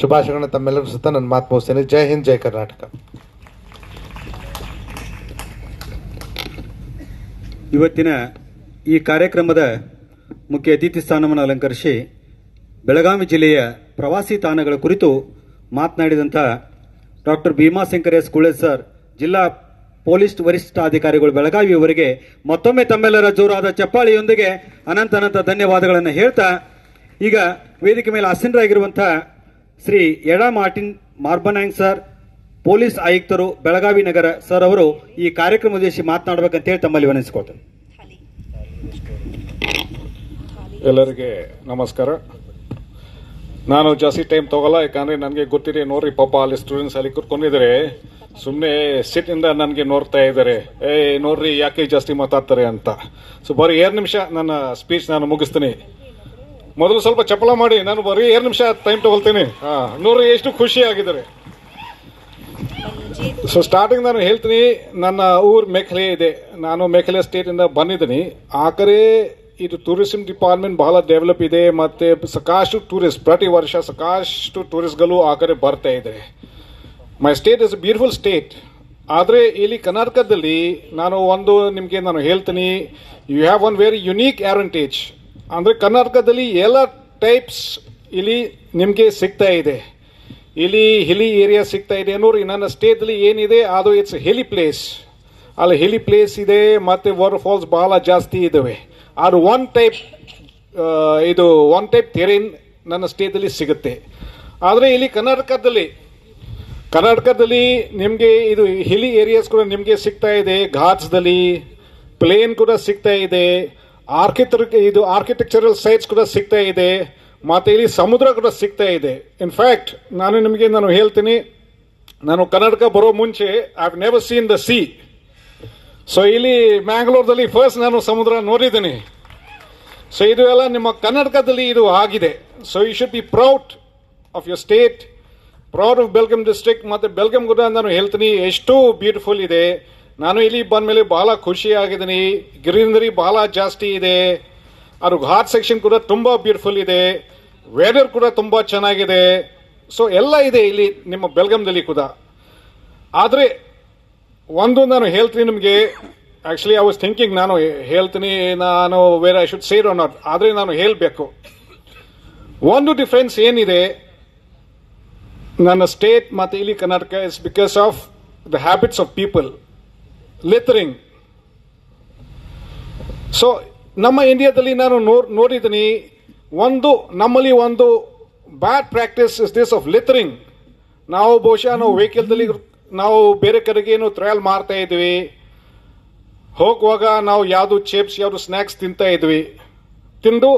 ಶುಭಾಶಯಗಳನ್ನ ತಮ್ಮೆಲ್ಲರೂ ಸುತ್ತ ನನ್ನ ಮಾತು ಮುಗಿಸ್ತೇನೆ. ಜೈ ಹಿಂದ್, ಜೈ ಕರ್ನಾಟಕ. ಇವತ್ತಿನ ಈ ಕಾರ್ಯಕ್ರಮದ ಮುಖ್ಯ ಅತಿಥಿ ಸ್ಥಾನವನ್ನು ಅಲಂಕರಿಸಿ ಬೆಳಗಾವಿ ಜಿಲ್ಲೆಯ ಪ್ರವಾಸಿ ತಾಣಗಳ ಕುರಿತು ಮಾತನಾಡಿದಂಥ doctor Bhimashankar S Gule sir, ಜಿಲ್ಲಾ ಪೊಲೀಸ್ ವರಿಷ್ಠಾಧಿಕಾರಿಗಳು ಬೆಳಗಾವಿಯವರಿಗೆ ಮತ್ತೊಮ್ಮೆ ತಮ್ಮೆಲ್ಲರ ಜೋರಾದ ಚಪ್ಪಾಳಿಯೊಂದಿಗೆ ಅನಂತ ಅನಂತ ಧನ್ಯವಾದಗಳನ್ನು ಹೇಳ್ತಾ, ಈಗ ವೇದಿಕೆ ಮೇಲೆ ಆಸೀನರಾಗಿರುವಂಥ Shri ಎಡಾ Martin Marbaniang sir police ಆಯುಕ್ತರು ಬೆಳಗಾವಿ ನಗರ ಸರ್ ಅವರು ಈ ಕಾರ್ಯಕ್ರಮ ಉದ್ದೇಶಿ ಮಾತನಾಡಬೇಕಂತ ಹೇಳಿ ತಮ್ಮಲ್ಲಿ ವಿನಿಸ್ಕೊಳ್ತೇನೆ ಎಲ್ಲರಿಗೆ ನಮಸ್ಕಾರ. ನಾನು ಜಾಸ್ತಿ ಟೈಮ್ ತಗೋಲ್ಲ, ಯಾಕಂದ್ರೆ ನನಗೆ ಗೊತ್ತಿದೆ ನೋಡ್ರಿ, ಪಾಪ ಅಲ್ಲಿ ಸ್ಟೂಡೆಂಟ್ಸ್ ಅಲ್ಲಿ ಕೂತ್ಕೊಂಡಿದ್ದಾರೆ. ಸುಮ್ಮನೆ ಸಿಟ್ಟಿಂದ ನನಗೆ ನೋಡ್ತಾ ಇದ್ದಾರೆ. ಏ, ನೋಡ್ರಿ, ಯಾಕೆ ಜಾಸ್ತಿ ಮಾತಾಡ್ತಾರೆ ಅಂತ. ಸೊ ಬರೀ ಎರಡು ನಿಮಿಷ ನನ್ನ ಸ್ಪೀಚ್ ನಾನು ಮುಗಿಸ್ತೀನಿ. ಮೊದಲು ಸ್ವಲ್ಪ ಚಪಲ ಮಾಡಿ, ನಾನು ಬರೀ ಎರಡು ನಿಮಿಷ ಟೈಮ್ ತಗೊಳ್ತೀನಿ. ಹಾಂ, ನೋಡ್ರಿ, ಎಷ್ಟು ಖುಷಿ ಆಗಿದ್ದಾರೆ. ಸೊ ಸ್ಟಾರ್ಟಿಂಗ್ ನಾನು ಹೇಳ್ತೀನಿ, ನನ್ನ ಊರು ಮೇಖಲೆ ಇದೆ. ನಾನು ಮೇಖಲೆ ಸ್ಟೇಟ್ ಇಂದ ಬಂದಿದ್ದೀನಿ. ಆ ಕಡೆ ಇದು ಟೂರಿಸಂ ಡಿಪಾರ್ಟ್ಮೆಂಟ್ ಬಹಳ ಡೆವಲಪ್ ಇದೆ ಮತ್ತೆ ಸಾಕಷ್ಟು ಟೂರಿಸ್ಟ್ ಪ್ರತಿ ವರ್ಷ ಸಾಕಷ್ಟು ಟೂರಿಸ್ಟ್ಗಳು ಆ ಕಡೆ ಬರ್ತಾ ಇದೆ my state is beautiful state ಆದರೆ ಇಲ್ಲಿ ಕರ್ನಾಟಕದಲ್ಲಿ ನಾನು ಒಂದು ನಿಮಗೆ ನಾನು ಹೇಳ್ತೀನಿ you have one very unique advantage ಅಂದರೆ ಕರ್ನಾಟಕದಲ್ಲಿ ಎಲ್ಲ ಟೈಪ್ಸ್ ಇಲ್ಲಿ ನಿಮಗೆ ಸಿಗ್ತಾ ಇದೆ. ಇಲ್ಲಿ ಹಿಲಿ ಏರಿಯಾ ಸಿಗ್ತಾ ಇದೆ. ಅನ್ನೋರು ನನ್ನ ಸ್ಟೇಟ್ಲಿ ಏನಿದೆ, ಅದು ಇಟ್ಸ್ ಹಿಲಿ ಪ್ಲೇಸ್ ಅಲ್ಲಿ ಹಿಲಿ ಪ್ಲೇಸ್ ಇದೆ, ಮತ್ತೆ ವಾಟರ್ ಫಾಲ್ಸ್ ಬಹಳ ಜಾಸ್ತಿ ಇದಾವೆ. ಅದು ಒನ್ ಟೈಪ್ ಇದು ಒನ್ ಟೈಪ್ ತೆರೇನ್ ನನ್ನ ಸ್ಟೇಟಲ್ಲಿ ಸಿಗುತ್ತೆ. ಆದರೆ ಇಲ್ಲಿ ಕರ್ನಾಟಕದಲ್ಲಿ ಕರ್ನಾಟಕದಲ್ಲಿ ನಿಮಗೆ ಇದು ಹಿಲಿ ಏರಿಯಾಸ್ ಕೂಡ ನಿಮಗೆ ಸಿಗ್ತಾ ಇದೆ, ಘಾಟ್ಸ್ದಲ್ಲಿ ಪ್ಲೇನ್ ಕೂಡ ಸಿಗ್ತಾ ಇದೆ ಆರ್ಕಿಟೆಕ್ ಇದು ಆರ್ಕಿಟೆಕ್ಚರಲ್ ಸೈಟ್ಸ್ ಕೂಡ ಸಿಗ್ತಾ ಇದೆ. ಮತ್ತೆ ಇಲ್ಲಿ ಸಮುದ್ರ ಕೂಡ ಸಿಗ್ತಾ ಇದೆ. ಇನ್ಫ್ಯಾಕ್ಟ್ ನಾನು ನಿಮಗೆ ನಾನು ಹೇಳ್ತೀನಿ, ನಾನು ಕರ್ನಾಟಕ ಬರೋ ಮುಂಚೆ I never seen the sea so ಇಲ್ಲಿ ಮ್ಯಾಂಗ್ಳೂರ್ದಲ್ಲಿ ಫಸ್ಟ್ ನಾನು ಸಮುದ್ರ ನೋಡಿದ್ದೀನಿ. ಸೊ ಇದು ಎಲ್ಲ ನಿಮ್ಮ ಕರ್ನಾಟಕದಲ್ಲಿ ಇದು ಆಗಿದೆ. So you should be proud of your state proud of Belgaum district ಮತ್ತೆ ಬೆಲ್ಗಮ್ ಕೂಡ ನಾನು ಹೇಳ್ತೀನಿ, ಎಷ್ಟು ಬ್ಯೂಟಿಫುಲ್ ಇದೆ. ನಾನು ಇಲ್ಲಿ ಬಂದ ಮೇಲೆ ಬಹಳ ಖುಷಿ ಆಗಿದ್ದೀನಿ ಗ್ರೀನರಿ ಬಹಳ ಜಾಸ್ತಿ ಇದೆ. ಅದು ಘಾಟ್ ಸೆಕ್ಷನ್ ಕೂಡ ತುಂಬ ಬ್ಯೂಟಿಫುಲ್ ಇದೆ. ವೆದರ್ ಕೂಡ ತುಂಬಾ ಚೆನ್ನಾಗಿದೆ. ಸೊ ಎಲ್ಲ ಇದೆ ಇಲ್ಲಿ ನಿಮ್ಮ ಬೆಲ್ಗಮ್ದಲ್ಲಿ ಕೂಡ. ಆದರೆ, ಒಂದು ನಾನು ಹೇಳ್ತೀನಿ ನಿಮಗೆ. ಆ್ಯಕ್ಚುಲಿ ಐ ವಾಸ್ ಥಿಂಕಿಂಗ್ ನಾನು ಹೇಳ್ತೀನಿ ನಾನು where I should share not ಆದರೆ ನಾನು ಹೇಳಬೇಕು. ಒಂದು ಡಿಫ್ರೆನ್ಸ್ ಏನಿದೆ? ನನ್ನ ಸ್ಟೇಟ್ ಮತ್ತು ಇಲ್ಲಿ Karnataka is because of the habits of people littering so ನಮ್ಮ ಇಂಡಿಯಾದಲ್ಲಿ ನಾನು ನೋಡ್ ನೋಡಿದ್ದೀನಿ. ಒಂದು, ನಮ್ಮಲ್ಲಿ ಒಂದು bad practice is this of littering ನಾವು ಬಹುಶಃ ನಾವು ವೆಹಿಕಲ್ದಲ್ಲಿ ನಾವು ಬೇರೆ ಕಡೆಗೆ ಏನು ಟ್ರಯಲ್ ಮಾಡ್ತಾ ಇದ್ವಿ. ಹೋಗುವಾಗ ನಾವು ಯಾವುದು ಚೇಪ್ಸ್ ಯಾವುದು ಸ್ನ್ಯಾಕ್ಸ್ ತಿಂತಾ ಇದ್ವಿ. ತಿಂದು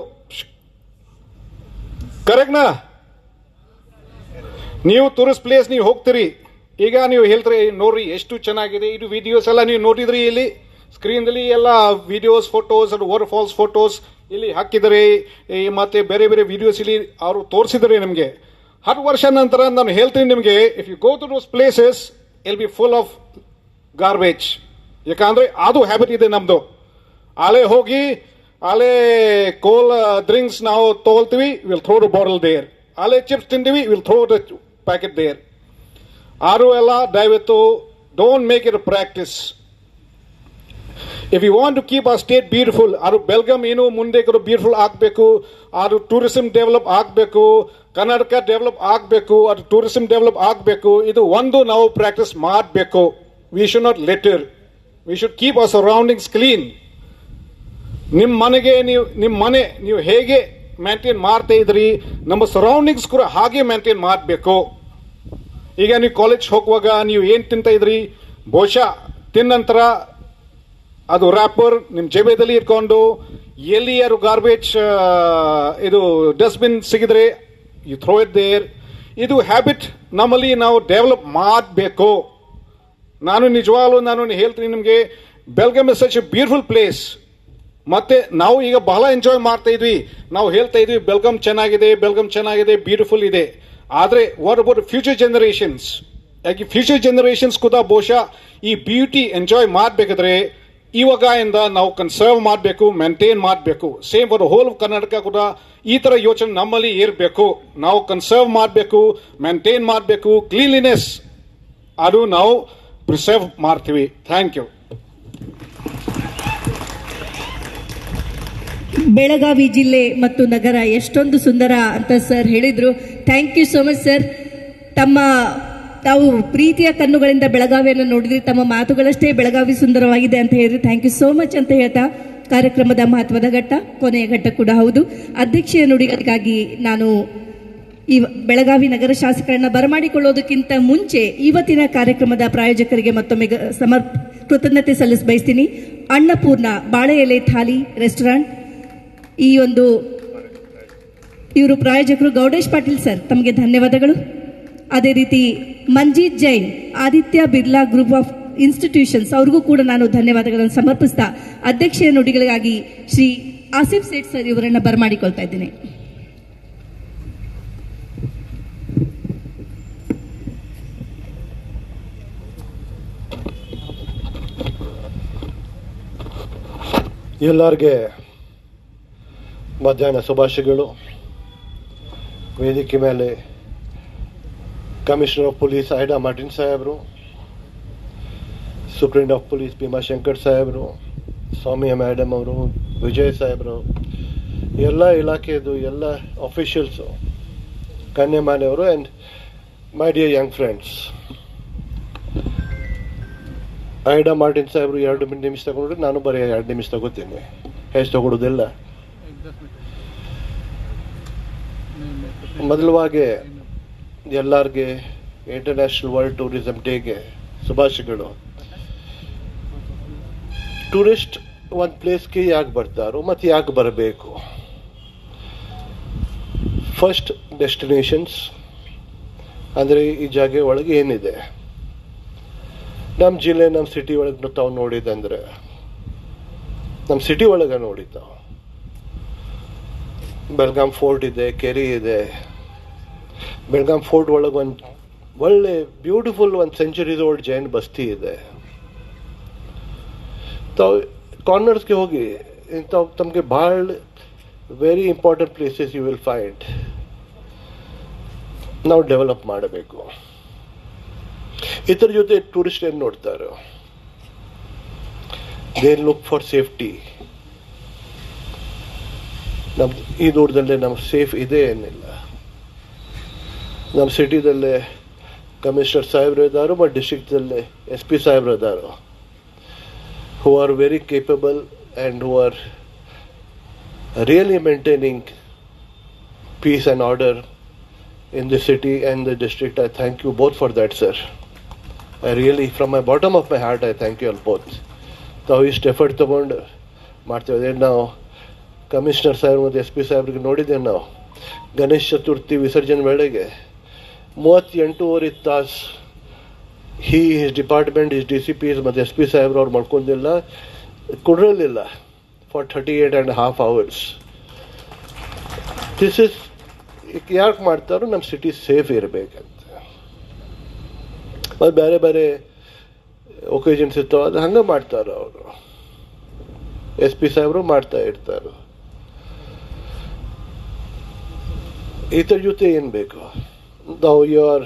ಕರೆಕ್ಟ್ನಾ ನೀವು ಟೂರಿಸ್ಟ್ ಪ್ಲೇಸ್ ನೀವು ಹೋಗ್ತೀರಿ. ಈಗ ನೀವು ಹೇಳ್ತೀರಿ ನೋಡ್ರಿ, ಎಷ್ಟು ಚೆನ್ನಾಗಿದೆ. ಇದು ವಿಡಿಯೋಸ್ ಎಲ್ಲ ನೀವು ನೋಡಿದ್ರಿ ಇಲ್ಲಿ? ಸ್ಕ್ರೀನ್ದಲ್ಲಿ ಎಲ್ಲ videos photos waterfalls photos ಇಲ್ಲಿ ಹಾಕಿದರೆ ಮತ್ತೆ ಬೇರೆ ಬೇರೆ ವಿಡಿಯೋಸ್ ಇಲ್ಲಿ ಅವರು ತೋರಿಸಿದರೆ ನಿಮಗೆ. ಹತ್ತು ವರ್ಷ ನಂತರ ನಾನು ಹೇಳ್ತೀನಿ ನಿಮಗೆ if you go to those places it'll be full of garbage ಯಾಕಂದ್ರೆ ಅದು ಹ್ಯಾಬಿಟ್ ಇದೆ ನಮ್ದು. ಅಲೆ ಹೋಗಿ ಅಲೆ ಕೋಲ್ ಡ್ರಿಂಕ್ಸ್ ನಾವು ತಗೊಳ್ತೀವಿ will throw the bottle there Aale chips ತಿಂತೀವಿ will throw the packet there ಆರು ಎಲ್ಲ ದಯವಿತ್ತು don't make it a practice. You want to keep keep state beautiful ಅದು ಬೆಲ್ಗಮ್ ಏನು ಮುಂದೆ ಬ್ಯೂಟಿಫುಲ್ ಆಗಬೇಕು ಅದು ಟೂರಿಸಮ್ ಡೆವಲಪ್ ಆಗಬೇಕು ಕರ್ನಾಟಕ ಡೆವಲಪ್ ಆಗಬೇಕು ಅದು ಟೂರಿಸಮ್ ಡೆವಲಪ್ ಆಗಬೇಕು, ಇದು ಒಂದು ನಾವು ಪ್ರಾಕ್ಟೀಸ್ ಮಾಡಬೇಕು. We should not litter we should keep ಆ ಸರೌಂಡಿಂಗ್ಸ್ ಕ್ಲೀನ್ ನಿಮ್ಮ ಮನೆಗೆ ನೀವು ನಿಮ್ಮ ಮನೆ, ನೀವು ಹೇಗೆ ಮೇಂಟೈನ್ ಮಾಡ್ತಾ ಇದ್ರಿ, ನಮ್ಮ ಸರೌಂಡಿಂಗ್ಸ್ ಕೂಡ ಹಾಗೆ ಮೇಂಟೈನ್ ಮಾಡಬೇಕು. ಈಗ ನೀವು ಕಾಲೇಜ್ ಹೋಗುವಾಗ ನೀವು ಏನು ತಿಂತಾ ಇದ್ರಿ? ಬಹುಶಃ ತಿನ್ನಂತರ ಅದು ರ್ಯಾಪರ್ ನಿಮ್ಮ ಜೇಬದಲ್ಲಿ ಇಟ್ಕೊಂಡು ಎಲ್ಲಿ ಯಾರು ಗಾರ್ಬೇಜ್ ಇದು ಡಸ್ಟ್ಬಿನ್ ಸಿಗಿದ್ರೆ ಯು ಥ್ರೋ ಇಟ್ ದೇರ್ ಇದು ಹ್ಯಾಬಿಟ್ ನಮ್ಮಲ್ಲಿ ನಾವು ಡೆವಲಪ್ ಮಾಡಬೇಕು. ನಾನು ನಿಜವಾಗ್ಲು ನಾನು ಹೇಳ್ತೀನಿ ನಿಮಗೆ Belgaum is such a beautiful place ಮತ್ತೆ ನಾವು ಈಗ ಬಹಳ ಎಂಜಾಯ್ ಮಾಡ್ತಾ ಇದ್ವಿ. ನಾವು ಹೇಳ್ತಾ ಇದ್ವಿ ಬೆಲ್ಗಮ್ ಚೆನ್ನಾಗಿದೆ ಬೆಲ್ಗಮ್ ಚೆನ್ನಾಗಿದೆ ಬ್ಯೂಟಿಫುಲ್ ಇದೆ. ಆದರೆ ವಾಟ್ ಅಬೌಟ್ ಫ್ಯೂಚರ್ ಜನರೇಷನ್ಸ್ ಯಾಕೆ ಫ್ಯೂಚರ್ ಜನರೇಷನ್ಸ್ ಕೂಡ ಬಹುಶಃ ಈ ಬ್ಯೂಟಿ ಎಂಜಾಯ್ ಮಾಡಬೇಕಾದ್ರೆ ಇವಾಗಿಂದ ನಾವು ಕನ್ಸರ್ವ್ ಮಾಡಬೇಕು ಮೇಂಟೈನ್ ಮಾಡಬೇಕು. ಸೇಮ್ ಫಾರ್ ಹೋಲ್ ಕರ್ನಾಟಕ ಕೂಡ ಈ ಥರ ಯೋಚನೆ ನಮ್ಮಲ್ಲಿ ಇರಬೇಕು. ನಾವು ಕನ್ಸರ್ವ್ ಮಾಡಬೇಕು ಮೇಂಟೈನ್ ಮಾಡಬೇಕು ಕ್ಲೀನ್ಲಿನೆಸ್ ಅದು ನಾವು ಪ್ರಿಸರ್ವ್ ಮಾಡ್ತೀವಿ. ಥ್ಯಾಂಕ್ ಯು ಬೆಳಗಾವಿ ಜಿಲ್ಲೆ ಮತ್ತು ನಗರ ಎಷ್ಟೊಂದು ಸುಂದರ ಅಂತ ಸರ್ ಹೇಳಿದ್ರು. Thank you so much sir ತಮ್ಮ ತಾವು ಪ್ರೀತಿಯ ಕಣ್ಣುಗಳಿಂದ ಬೆಳಗಾವಿಯನ್ನು ನೋಡಿದ್ರಿ ತಮ್ಮ ಮಾತುಗಳಷ್ಟೇ ಬೆಳಗಾವಿ ಸುಂದರವಾಗಿದೆ ಅಂತ ಹೇಳಿದ್ರಿ ಥ್ಯಾಂಕ್ ಯು ಸೋ ಮಚ್ ಅಂತ ಹೇಳ್ತಾ ಕಾರ್ಯಕ್ರಮದ ಮಹತ್ವದ ಘಟ್ಟ, ಕೊನೆಯ ಘಟ್ಟ ಕೂಡ ಹೌದು. ಅಧ್ಯಕ್ಷೀಯ ನುಡಿಗಳಿಗಾಗಿ ನಾನು ಈ ಬೆಳಗಾವಿ ನಗರ ಶಾಸಕರನ್ನ ಬರಮಾಡಿಕೊಳ್ಳೋದಕ್ಕಿಂತ ಮುಂಚೆ ಇವತ್ತಿನ ಕಾರ್ಯಕ್ರಮದ ಪ್ರಾಯೋಜಕರಿಗೆ ಮತ್ತೊಮ್ಮೆ ಸಮರ್, ಕೃತಜ್ಞತೆ ಸಲ್ಲಿಸ ಬಯಸ್ತೀನಿ ಅಣ್ಣಪೂರ್ಣ ಬಾಳೆ ಎಲೆ ಥಾಲಿ ರೆಸ್ಟೋರೆಂಟ್. ಈ ಒಂದು ಇವರು ಪ್ರಾಯೋಜಕರು ಗೌಡೇಶ್ ಪಾಟೀಲ್ ಸರ್, ತಮಗೆ ಧನ್ಯವಾದಗಳು. ಅದೇ ರೀತಿ Manjeet Jain, Aditya Birla group of institutions, ಅವ್ರಿಗೂ ಕೂಡ ನಾನು ಧನ್ಯವಾದಗಳನ್ನು ಸಮರ್ಪಿಸ್ತಾ ಅಧ್ಯಕ್ಷೀಯ ನುಡಿಗಳಿಗಾಗಿ ಶ್ರೀ ಆಸಿಫ್ ಸೇಠ್ ಸರ್ ಇವರನ್ನು ಬರಮಾಡಿಕೊಳ್ತಾ ಇದ್ದೇನೆ. ಎಲ್ಲರಿಗೆ ಮಧ್ಯಾಹ್ನ ಶುಭಾಶಯಗಳು. ವೇದಿಕೆ ಮೇಲೆ commissioner of police Eda Martin ಸಾಹೇಬರು ಸುಪ್ರೀಂ ಆಫ್ ಪೊಲೀಸ್ ಭೀಮಾಶಂಕರ್ ಸಾಹೇಬರು ಸ್ವಾಮಿ ಮ್ಯಾಡಮ್ ಅವರು ವಿಜಯ್ ಸಾಹೇಬರು ಎಲ್ಲ ಇಲಾಖೆಯದು ಎಲ್ಲ officials ಕನ್ಯಮಾನೆಯವರು and my dear young friends Eda Martin ಸಾಹೇಬರು ಎರಡು ನಿಮಿಷ ತಗೊಂಡ್ರೆ ನಾನು ಬರೀ ಎರಡು ನಿಮಿಷ ತಗೋತೀನಿ ಹೆಚ್ಚು ತಗೊಳ್ಳೋದಿಲ್ಲ ಮೊದಲವಾಗಿ ಎಲ್ಲರಿಗೆ ಇಂಟರ್ನ್ಯಾಷನಲ್ ವರ್ಲ್ಡ್ ಟೂರಿಸಮ್ ಡೇಗೆ ಶುಭಾಶಯಗಳು. ಟೂರಿಸ್ಟ್ ಒಂದು ಪ್ಲೇಸ್ಗೆ ಯಾಕೆ ಬರ್ತಾರೋ ಮತ್ತು ಯಾಕೆ ಬರಬೇಕು? ಫಸ್ಟ್ ಡೆಸ್ಟಿನೇಷನ್ಸ್ ಅಂದರೆ ಈ ಜಾಗ ಒಳಗೆ ಏನಿದೆ? ನಮ್ಮ ಜಿಲ್ಲೆ ನಮ್ಮ ಸಿಟಿ ಒಳಗೆ ತಾವು ನೋಡಿದಂದ್ರೆ ನಮ್ಮ ಸಿಟಿ ಒಳಗೆ ನೋಡಿದ್ದಾವೆ ಬೆಳಗಾಂ ಫೋರ್ಟ್ ಇದೆ, ಕೆರಿ ಇದೆ ಬೆಲ್ಗಾಂ ಫೋರ್ಟ್ ಒಳಗೆ ಒಂದು ಒಳ್ಳೆ ಬ್ಯೂಟಿಫುಲ್ ಒಂದು ಸೆಂಚುರೀಸ್ ಓಲ್ಡ್ ಜೈನ್ ಬಸ್ತಿ ಇದೆ. ತಾವು ಕಾರ್ನರ್ಸ್ಗೆ ಹೋಗಿ ಇಂಥವು ತಮಗೆ ಭಾಳ very important places you will find ನಾವು ಡೆವಲಪ್ ಮಾಡಬೇಕು. ಇದ್ರ ಜೊತೆ ಟೂರಿಸ್ಟ್ ಏನು ನೋಡ್ತಾರೆ? ದೇ ಲುಕ್ ಫಾರ್ ಸೇಫ್ಟಿ ನಮ್ ಈ ದೂರದಲ್ಲೇ ನಮ್ಗೆ ಸೇಫ್ ಇದೆ ಏನಿಲ್ಲ. ನಮ್ಮ ಸಿಟಿದಲ್ಲೇ ಕಮಿಷನರ್ ಸಾಹೇಬ್ರು ಇದ್ದಾರೆ ಬಟ್ ಡಿಸ್ಟ್ರಿಕ್ಟಲ್ಲೇ ಎಸ್ ಪಿ ಸಾಹೇಬ್ರು ಇದ್ದಾರೆ who are very capable and who are really maintaining peace and order in the city and the district. I thank you both for that, sir. I really, from my bottom of my heart, I thank you all both. ತಾವು ಇಷ್ಟು effort ತೊಗೊಂಡು ಮಾಡ್ತೇವೆ ನಾವು commissioner Saheb ಮತ್ತು S P ಸಾಹೇಬ್ರಿಗೆ ನೋಡಿದ್ದೇವೆ ನಾವು ಗಣೇಶ ಚತುರ್ಥಿ ವಿಸರ್ಜನೆ ವೇಳೆಗೆ ಮೂವತ್ತೆಂಟೂವರೆ ತಾಸು he his department is D C P is ಮತ್ತು ಎಸ್ ಪಿ ಸಾಹೇಬ್ರು ಅವ್ರು ಮಾಡ್ಕೊಂಡಿಲ್ಲ. ಕುಡ್ರಲಿಲ್ಲ for thirty eight and half hours this is ಯಾಕೆ ಮಾಡ್ತಾರೋ ನಮ್ಮ ಸಿಟಿ ಸೇಫ್ ಇರಬೇಕಂತ. ಮತ್ತು ಬೇರೆ ಬೇರೆ ಒಕೇಜನ್ಸ್ ಇರ್ತಾವ, ಅದು ಹಂಗೆ ಮಾಡ್ತಾರೆ ಅವರು. ಎಸ್ ಪಿ ಸಾಹೇಬರು ಮಾಡ್ತಾ ಇರ್ತಾರೆ. ಇದ್ರ ಜೊತೆ ಏನು ಬೇಕು? ನಾವು you are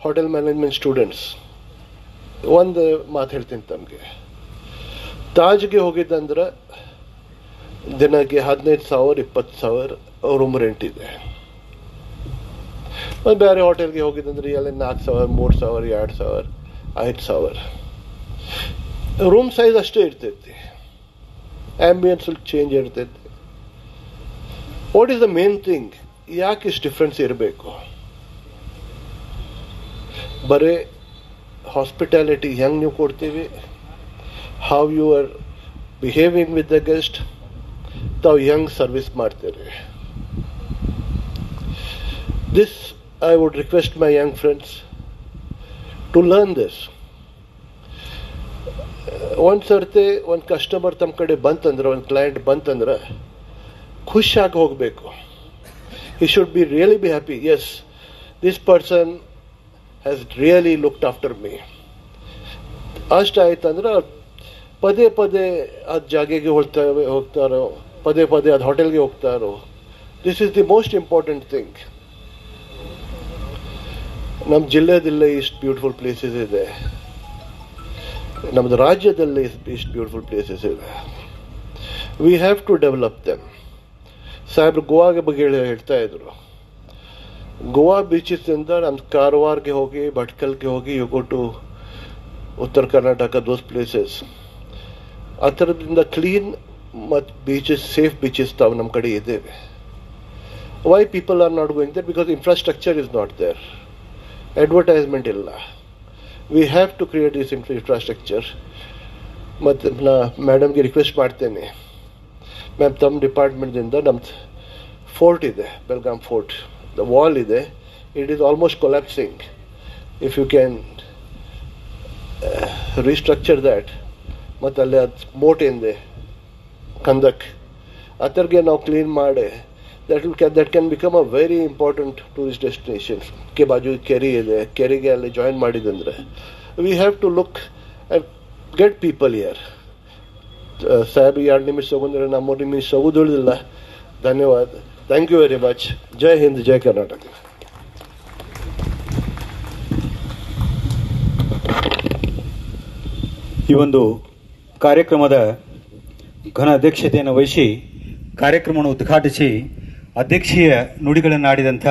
hotel management students ಒಂದು ಮಾತು ಹೇಳ್ತೀನಿ ತಮಗೆ ತಾಜ್ಗೆ ಹೋಗಿದ್ದಂದ್ರೆ ದಿನಕ್ಕೆ ಹದಿನೈದು ಸಾವಿರ ಇಪ್ಪತ್ತು ಸಾವಿರ ರೂಮ್ ರೆಂಟ್ ಇದೆ ಮತ್ತು ಬೇರೆ ಹೋಟೆಲ್ಗೆ ಹೋಗಿದ್ದಂದ್ರೆ ಅಲ್ಲಿ ನಾಲ್ಕು ಸಾವಿರ ಮೂರು ಸಾವಿರ ಎರಡು ಸಾವಿರ ಐದು ಸಾವಿರ ರೂಮ್ ಸೈಜ್ ಅಷ್ಟೇ ಇರ್ತೈತಿ ಆಂಬಿಯನ್ಸ್ ಸ್ವಲ್ಪ ಚೇಂಜ್ ಇರ್ತೈತಿ what is the main thing ಯಾಕೆ ಇಷ್ಟು ಡಿಫ್ರೆನ್ಸ್ ಇರಬೇಕು ಬರೀ ಹಾಸ್ಪಿಟಾಲಿಟಿ ಹೆಂಗೆ ನೀವು ಕೊಡ್ತೀವಿ? How you are behaving with the guest ತಾವು ಹೆಂಗೆ ಸರ್ವಿಸ್ ಮಾಡ್ತೀರಿ? This I would request my young friends to learn this ಒಂದು ಸರ್ತಿ ಒಂದು ಕಸ್ಟಮರ್ ತಮ್ಮ ಕಡೆ ಬಂತಂದ್ರೆ, ಒಂದು ಕ್ಲೈಂಟ್ ಬಂತಂದ್ರೆ ಖುಷಿಯಾಗಿ ಹೋಗಬೇಕು. ಈ should be really be happy as this person has really looked after me ಅಷ್ಟಾಯ್ತಂದ್ರೆ ಪದೇ ಪದೇ ಅದು ಜಾಗೆಗೆ ಹೋಗ್ತಾ ಹೋಗ್ತಾರೋ, ಪದೇ ಪದೇ ಅದು ಹೋಟೆಲ್ಗೆ ಹೋಗ್ತಾರೋ this is the most important thing ನಮ್ಮ ಜಿಲ್ಲೆದಲ್ಲೇ ಇಷ್ಟು ಬ್ಯೂಟಿಫುಲ್ ಪ್ಲೇಸಸ್ ಇದೆ. ನಮ್ಮದು ರಾಜ್ಯದಲ್ಲಿ ಇಷ್ಟು ಬ್ಯೂಟಿಫುಲ್ ಪ್ಲೇಸಸ್ ಇದೆ. We have to develop them ಸಾಹೇಬ್ರು ಗೋವಾಗೆ ಬಗ್ಗೆ ಹೇಳ್ತಾ ಇದ್ರು. ಗೋವಾ ಬೀಚಸ್ಸಿಂದ ನಮ್ಮ ಕಾರವಾರ್ಗೆ ಹೋಗಿ ಭಟ್ಕಲ್ಗೆ ಹೋಗಿ ಯು ಗೋ ಟು ಉತ್ತರ ಕರ್ನಾಟಕ ದೋಸ್ ಪ್ಲೇಸಸ್ ಆ ಥರದಿಂದ ಕ್ಲೀನ್ ಮತ್ತು ಬೀಚಸ್ ಸೇಫ್ ಬೀಚಸ್ ತಾವು ನಮ್ಮ ಕಡೆ ಇದ್ದೇವೆ why people are not going there because infrastructure is not there advertisement ಇಲ್ಲ we have to create this infrastructure ಮತ್ತು ನಾ ಮೇಡಮ್ಗೆ ರಿಕ್ವೆಸ್ಟ್ ಮಾಡ್ತೇನೆ ಮ್ಯಾಮ್ ತಮ್ಮ ಡಿಪಾರ್ಟ್ಮೆಂಟ್ದಿಂದ ನಮ್ದು ಫೋರ್ಟ್ ಇದೆ ಬೆಲ್ಗಾಮ್ ಫೋರ್ಟ್ ದ ವಾಲ್ ಇದೆ it is almost collapsing if you can restructure that ಮತ್ತು ಅಲ್ಲಿ ಅದು ಮೋಟ್ ಇದೆ, ಕಂದಕ್ ಆ ಥರಗೆ ನಾವು ಕ್ಲೀನ್ ಮಾಡಿ that will can that can become a very important tourist destination K ಬಾಜು ಕೆರೆ ಇದೆ, ಕೆರೆಗೆ ಅಲ್ಲಿ join ಮಾಡಿದಂದರೆ we have to look I get people year Saheb ಎರಡು ನಿಮಿಷ ತಗೊಂಡ್ರೆ ನಮ್ಮ ನಿಮಿಷ ತಗೋದಿಲ್ಲ ಧನ್ಯವಾದ. ಥ್ಯಾಂಕ್ ಯು ವೆರಿ ಮಚ್ ಜೈ ಹಿಂದ್ ಜೈ ಕರ್ನಾಟಕ ಈ ಒಂದು ಕಾರ್ಯಕ್ರಮದ ಘನ ಅಧ್ಯಕ್ಷತೆಯನ್ನು ವಹಿಸಿ ಕಾರ್ಯಕ್ರಮವನ್ನು ಉದ್ಘಾಟಿಸಿ ಅಧ್ಯಕ್ಷೀಯ ನುಡಿಗಳನ್ನು ಆಡಿದಂಥ